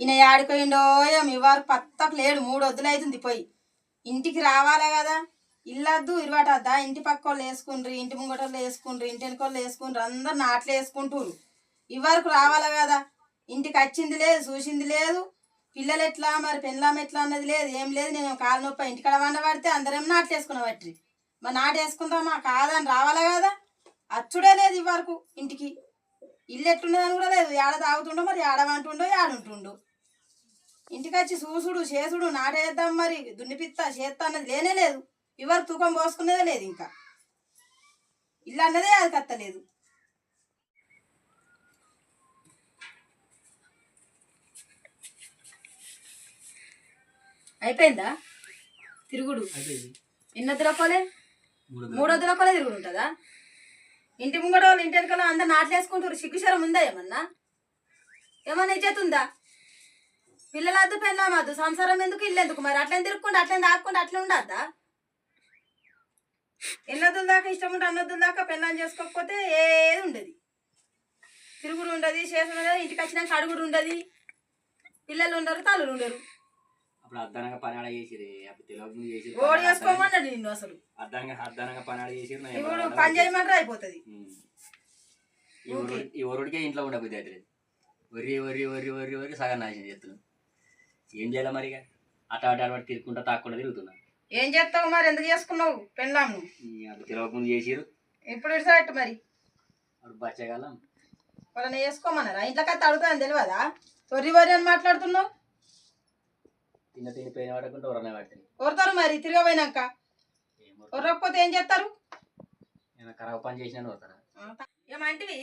ఈయన ఆడిపోయిండో ఏమో పత్తకు లేడు మూడు వద్దులు అవుతుంది పోయి. ఇంటికి రావాలే కదా. ఇల్లద్దు ఇరవటద్దా? ఇంటి పక్క వాళ్ళు వేసుకుండ్రి ఇంటి ముంగటోళ్ళు వేసుకుండ్రి ఇంటి వెనుకోళ్ళు వేసుకుండ్రు అందరు నాట్లు వేసుకుంటారు ఇవరకు రావాలే కదా. ఇంటికి వచ్చింది లేదు చూసింది లేదు. పిల్లలు ఎట్లా? మరి పెళ్ళాం ఎట్లా అన్నది లేదు ఏం లేదు. నేను కాలు నొప్పి ఇంటికాడ వండ పడితే అందరేం నాట్లు వేసుకున్న మరి నాటు వేసుకుందామా కాదని రావాలా కదా. అచ్చుడే లేదు ఇవరకు ఇల్లు ఎట్లున్నదని కూడా లేదు. ఏడ తాగుతుండో మరి ఏడ వంటుండో ఏడుంటుండో ఇంటికి వచ్చి చూసుడు చేసుడు నాటేద్దాం మరి. దున్నిపిత్తా చేత్తా అన్నది లేనే లేదు. ఇవరు తూకం పోసుకునేదే లేదు ఇంకా. ఇల్లు అన్నదే అది కత్తలేదు అయిపోయిందా? తిరుగుడు. ఎన్నొద్దు రూపాయలే మూడొద్దు రూపాయలే తిరుగుడు ఉంటుందా? ఇంటి ముంగడ వాళ్ళు ఇంటి వెనకాల అందరు నాట్లేసుకుంటారు సిగ్గుశరం ఉందా ఏమన్నా? ఏమన్నా ఇచ్చేతుందా ఉందా? పిల్లలద్దు పెళ్ళామద్దు సంసారం ఎందుకు ఇల్లు ఎందుకు? మరి అట్లనే తిరుక్కుండా అట్లనే దాక్కుండా అట్లా ఉండద్దా? ఎన్నొద్దుల దాకా ఇష్టం ఉంటే అన్నొద్దుల దాకా పెళ్ళాం చేసుకోకపోతే ఏది ఉండదు. తిరుగుడు ఉండదు చేసుడు ఉండదు ఇంటికి వచ్చినాక అడుగుడు ఉండదు. పిల్లలు ఉండరు తల్లులు ఉండరు. అప్పుడు అర్ధనంగా పని ఆడ చేసిరే అప్పుడు ముందు చేసిరు ఓడి నిన్ను అసలు. అర్ధంగా అర్ధనంగా పని ఆడ చేసిరు నా ఇప్పుడు ఎవరు పని చేయమంటారు అయిపోతుంది. ఈ ఒరుడు ఈ ఒరుడికే ఇంట్లో ఉండబుద్ధి అవుతుంది వరి వరి వరి వరి వరి సగం నాశనం చేస్తున్నాం ఏం చేయాలి మరి ఇక అట అట అటు తిరుక్కుంటా తాక్కుండా తిరుగుతున్నా. ఏం చేస్తావు మరి? ఎందుకు చేసుకున్నావు పెళ్ళాం నువ్వు ఈ అప్పుడు ముందు చేసిరు ఇప్పుడు ఇడిసట్టు మరి? అప్పుడు బచ్చగలం వాళ్ళని వేసుకోమన్నారా ఇంట్లోకి అయితే అడుగుతాను తెలియదా? తొర్రి వరి అని మాట్లాడుతున్నావు? తిన్న తిని పోయిన పడకుండా ఎవరన్నా పడుతుంది కొడతారు మరి తిరగబోయినాక? కొరకపోతే ఏం చేస్తారు? నేను ఖరాబ్ పని చేసినాను వస్తారా ఏమంటివి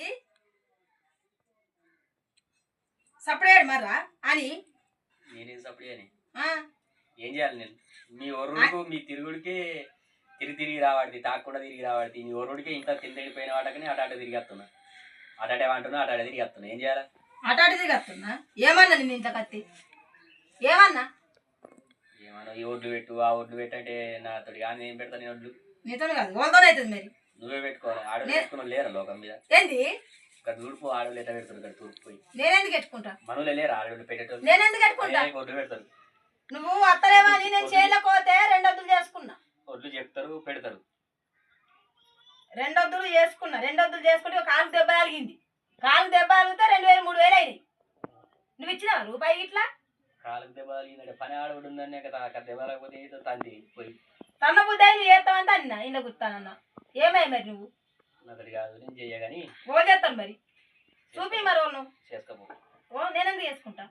సపరేట్ మర్రా? అని? నేనేం సప్పుడు అని ఏం చేయాలి నేను? మీ ఒరుడుకు మీ తిరుగుడికి తిరిగి తిరిగి రావాడిది తాకుండా తిరిగి రావాడిది. మీ ఒరుడికి ఇంట్లో తిండిపోయిన వాటకని అట అట తిరిగి వస్తున్నా. అటాటే అంటున్నా అటాట తిరిగి వస్తున్నా. ఏం చేయాలి? అటాటి తిరగస్తున్నా ఏమన్నా నేను ఇంత కత్తి? ఏమన్నా? ఈ ఒడ్లు పెట్టు ఆ ఒడ్లు పెట్టు అంటే నాతోటి కానీ నేను పెడతా నేను ఒడ్లు. నీతో కాదు వాళ్ళతోనే అవుతుంది మరి. నువ్వే పెట్టుకోవాలి. ఆడలు నే- పెట్టుకున్న లేరా లోకం మీద? ఏంది? ఇక్కడ తూర్పు ఆడలు ఎట్లా పెడతారు? ఇక్కడ తూర్పు పోయి. నేనెందుకు ఎట్టుకుంటా మనవులే లేరా ఆడలు పెట్టేటోళ్ళు? నేనెందుకు ఎట్టుకుంటా అయ్యా, ఒడ్లు పెడతారు. నువ్వు అత్తలేవా అని నేను చేయలేకపోతే రెండొద్దులు చేసుకున్నా. ఒడ్లు చెప్తారు పెడతారు. రెండొద్దులు చేసుకున్నా. రెండొద్దులు చేసుకుంటే కాలు దెబ్బ కలిగింది కాలు దెబ్బ కలిగితే రెండు వేలు మూడు వేలు అయినాయి. నువ్వు ఇచ్చినావా రూపాయి ఇట్లా? కాళ్ళకి దెబ్బ తగిలిందంటే పని ఆడబడి ఉందని కదా అక్కడ దెబ్బ లేకపోతే ఏదో తంది పోయి. తన్న బుద్ధి నువ్వు చేస్తావంటే అన్నా ఇంత గుర్తానన్నా ఏమై మరి నువ్వు? నాతోటి కాదు నేను చెయ్యగాని ఓ చేస్తాను మరి. చూపి మరి నువ్వు చేసుకోపో. ఓ నేనెందుకు చేసుకుంటా?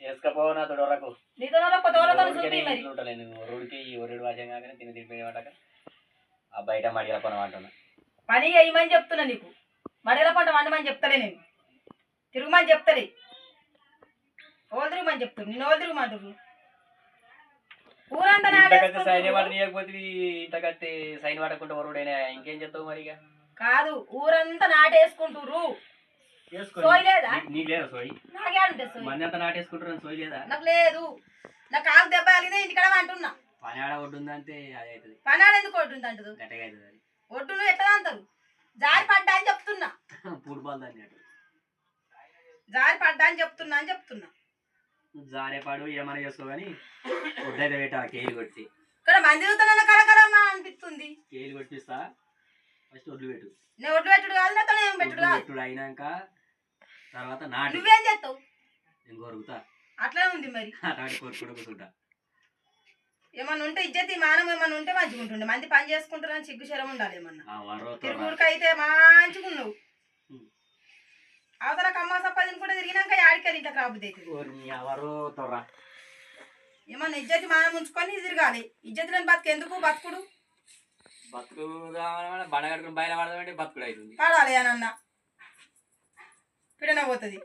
చేసుకోపో నాతోటి వరకు. నీతో కొత్త వాళ్ళతో చూపి మరి. నేను. రోడ్డుకి ఈ ఒరేడు వాచం కాగానే తిని తిరిగిపోయిన వాటక. ఆ బయట మడిగల పని అంటున్నా. పని వేయమని చెప్తున్నా నీకు. మడిల పంట వండమని చెప్తలే నేను. తిరుగుమని చెప్తలే. ఓలు తిరుగుమని చెప్తారు నేను తిరుగుమంటారు ఊరంతా ఇంతకైతే సైన్ నాటేసుకుంటారు. వాటర్ తీయకపోతే ఇంతకైతే సైన్ వాడకుండా వరుడైనా ఇంకేం చెప్తావు మరి ఇక? కాదు ఊరంతా నాటేసుకుంటుర్రు. సోయి లేదా? నీకు- నీకు లేదా సోయి? నాకేడుంటే సోయి. మంది అంతా నాటేసుకుంటారు సోయి లేదా? నాకు లేదు. నా కాలు దెబ్బ కలిగితే ఇంటికాడ అంటున్నా. పని ఆడ ఒడ్డు ఉందంటే అది అవుతుంది. పనాడు ఎందుకు కొట్టుంది అంటదు గట్టిగా అవుతుంది అది. ఎట్లా అంటారు జారి పడ్డా అని చెప్తున్నా. ఫుట్బాల్ దాన్ని అటు. జారి పడ్డా అని చెప్తున్నా అని చెప్తున్నా. జారేపాడు ఏమైనా చేసుకో కానీ ఒడ్డైతే పెట్టా కేలు కొట్టి. ఇక్కడ మంది చూస్తున్నా కరకరమా అనిపిస్తుంది. కేలు కొట్టిస్తా ఫస్ట్ ఒడ్లు పెట్టు. నేను ఒడ్డు పెట్టుడు కాదు నాతో ఏం పెట్టుడు ఒడ్లు కాదు. పెట్టుడు అయినాక తర్వాత నాటు. నువ్వేం చేస్తావు? నేను కొరుకుతా. అట్లనే ఉంది మరి. నాటి కొరుకుంటూ కూర్చుంటా. ఏమన్నా ఉంటే ఇజ్జతి మానం ఏమన్నా ఉంటే మంచిగా ఉంటుండే. మంది పని చేసుకుంటారని సిగ్గు శరం ఉండాలి ఏమన్నా. తిరుగుడికి అయితే మంచిగా ఉన్నావు. అవతల కమ్మ సప్పదిని కూడా తిరిగినాక యాడికెళ్ళి ఇంట్లో రాబుద్ది ఎవరు తొర్రా ఏమన్నా ఇజ్జతి మానం ఉంచుకొని తిరగాలి. ఇజ్జతి లేని బతుకు ఎందుకు బతుకుడు? బతుకు బండ కట్టుకుని బయట పడదామంటే బతుకుడు అవుతుంది. పాడాలి అని అన్న. పిడన పోతుంది.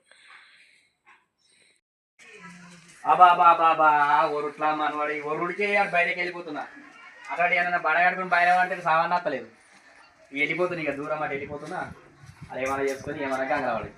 అబా బా బా బా ఒరుట్లా మనవాడి ఒరుడికే బయటకి వెళ్ళిపోతున్నా. అక్కడ ఏమన్నా బండ కట్టుకుని బయట పడితే సామాన్ అత్తలేదు వెళ్ళిపోతున్నా ఇక దూరం అటు వెళ్ళిపోతున్నా. అది ఏమైనా చేసుకొని ఏమైనా రావాలి